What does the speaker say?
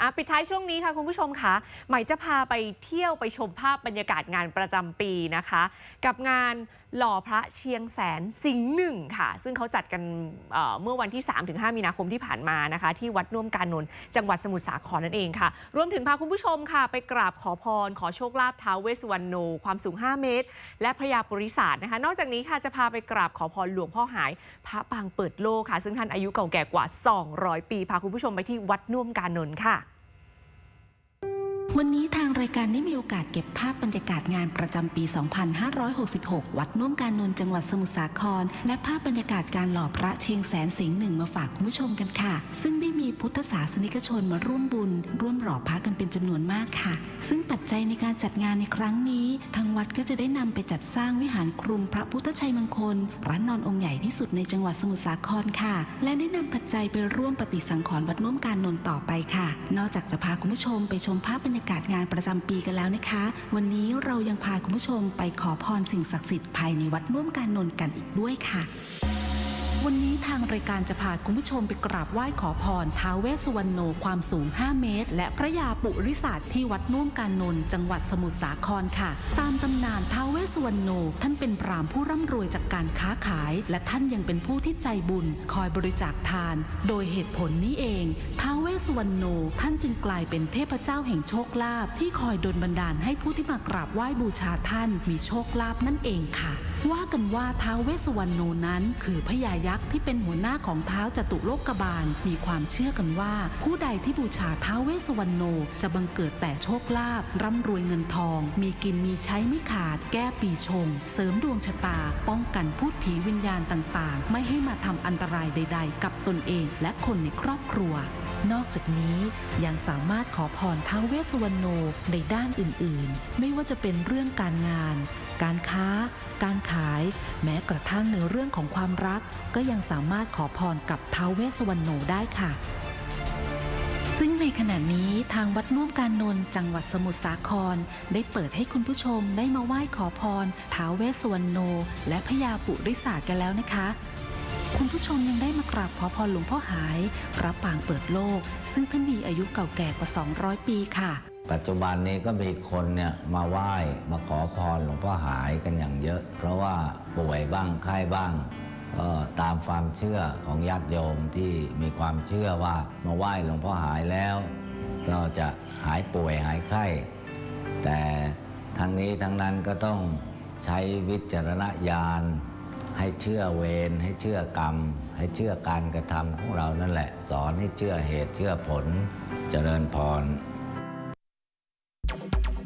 อะปิดท้ายช่วงนี้ค่ะคุณผู้ชมค่ะใหม่จะพาไปเที่ยวไปชมภาพบรรยากาศงานประจำปีนะคะ กับงานหล่อพระเชียงแสนสิงห์หนึ่งค่ะ ซึ่งเขาจัดกันเอ่อเมื่อวันที่ 3-5 มีนาคมที่ผ่านมานะคะ ที่วัดน่วมการนนท์จังหวัดสมุทรสาครนั่นเองค่ะ รวมถึงพาคุณผู้ชมค่ะ ไปกราบขอพร ขอโชคลาภท้าวเวสสุวรรณโน ความสูง 5 เมตร และพระยาปริศาสนะคะ นอกจากนี้ค่ะจะพาไปกราบขอพรหลวงพ่อหาย พระปางเปิดโลกค่ะ ซึ่งท่านอายุเก่าแก่กว่า 200 ปีพาคุณผู้ชมไปที่วัดน่วมการนนท์ค่ะ วันนี้ทางรายการได้มีโอกาสเก็บภาพบรรยากาศงานประจำปี 2566 วัดน่วมการนนจังหวัดสมุทรสาคร และภาพบรรยากาศการหล่อพระเชียงแสนสิงห์หนึ่งมาฝากคุณผู้ชมกันค่ะ ซึ่งได้มีพุทธศาสนิกชนมาร่วมบุญ ร่วมหล่อพระกันเป็นจำนวนมากค่ะ ซึ่งปัจจัยในการจัดงานในครั้งนี้ ทางวัดก็จะได้นำไปจัดสร้างวิหารคลุมพระพุทธชัยมงคลพระนอนองค์ใหญ่ที่สุดในจังหวัดสมุทรสาครค่ะ และได้นำปัจจัยไปร่วมปฏิสังขรณ์วัดน่วมการนนต่อไปค่ะ นอกจากจะพาคุณผู้ชมไปชมภาพบรรยากาศงานประจำปีกันแล้วนะคะ วันนี้เรายังพาคุณผู้ชมไปขอพรสิ่งศักดิ์สิทธิ์ภายในวัดน่วมการนนท์กันอีกด้วยค่ะ วันนี้ทางรายการจะพาคุณผู้ชมไปกราบไหว้ขอพรท้าวเวสสุวรรณโนความสูง 5 เมตร และพระยาปุริศาสตร์ที่วัดน่วมการนนท์จังหวัดสมุทรสาครค่ะ ตามตำนานท้าวเวสสุวรรณโน ท่านเป็นพรามผู้ร่ำรวยจากการค้าขาย และท่านยังเป็นผู้ที่ใจบุญ คอยบริจาคทาน โดยเหตุผลนี้เองท้าวเวสสุวรรณโน ท่านจึงกลายเป็นเทพเจ้าแห่งโชคลาภที่คอยดลบันดาลให้ผู้ที่มากราบไหว้บูชาท่าน มีโชคลาภนั่นเองค่ะ ว่ากันว่าท้าวเวสสุวรรณโนนั้น คือพญายักษ์ที่เป็นหัวหน้าของเท้าจตุโลกบาล มีความเชื่อกันว่า ผู้ใดที่บูชาเท้าเวสวรรณโน จะบังเกิดแต่โชคลาภร่ำรวยเงินทอง มีกินมีใช้ไม่ขาด แก้ปีชง เสริมดวงชะตา ป้องกันพูดผีวิญญาณต่างๆ ไม่ให้มาทำอันตรายใด ๆ กับตนเองและคนในครอบครัว นอกจากนี้ยังสามารถขอพรท้าเวสวรรณโนในด้านอื่นๆ ไม่ว่าจะเป็นเรื่องการงาน การค้า การขาย แม้กระทั่งในเรื่องของความรัก ก็ยังสามารถขอพรกับท้าวเวสสวรรณโนได้ค่ะซึ่งในขณะนี้ทางวัดน่วมการนนท์จังหวัดสมุทรสาคร ได้เปิดให้คุณผู้ชมได้มาไหว้ขอพรท้าวเวสสวรรณโน และพญาปุริศาสกันแล้วนะคะ คุณผู้ชมยังได้มากราบขอพรหลวงพ่อหาย พระปางเปิดโลก ซึ่งท่านมีอายุเก่าแก่กว่า 200 ปีค่ะ ปัจจุบันนี้ก็มีคนเนี่ยมาไหว้มาขอพรหลวงพ่อหายกันอย่างเยอะ เพราะว่าป่วยบ้างไข้บ้างก็ตามความเชื่อของญาติโยมที่มีความเชื่อว่ามาไหว้หลวงพ่อหายแล้ว ก็จะหายป่วยหายไข้ แต่ทั้งนี้ทั้งนั้นก็ต้องใช้วิจารณญาณให้เชื่อเวรให้เชื่อกรรม ให้เชื่อการกระทำของเรานั่นแหละ สอนให้เชื่อเหตุเชื่อผลเจริญพร Thank you.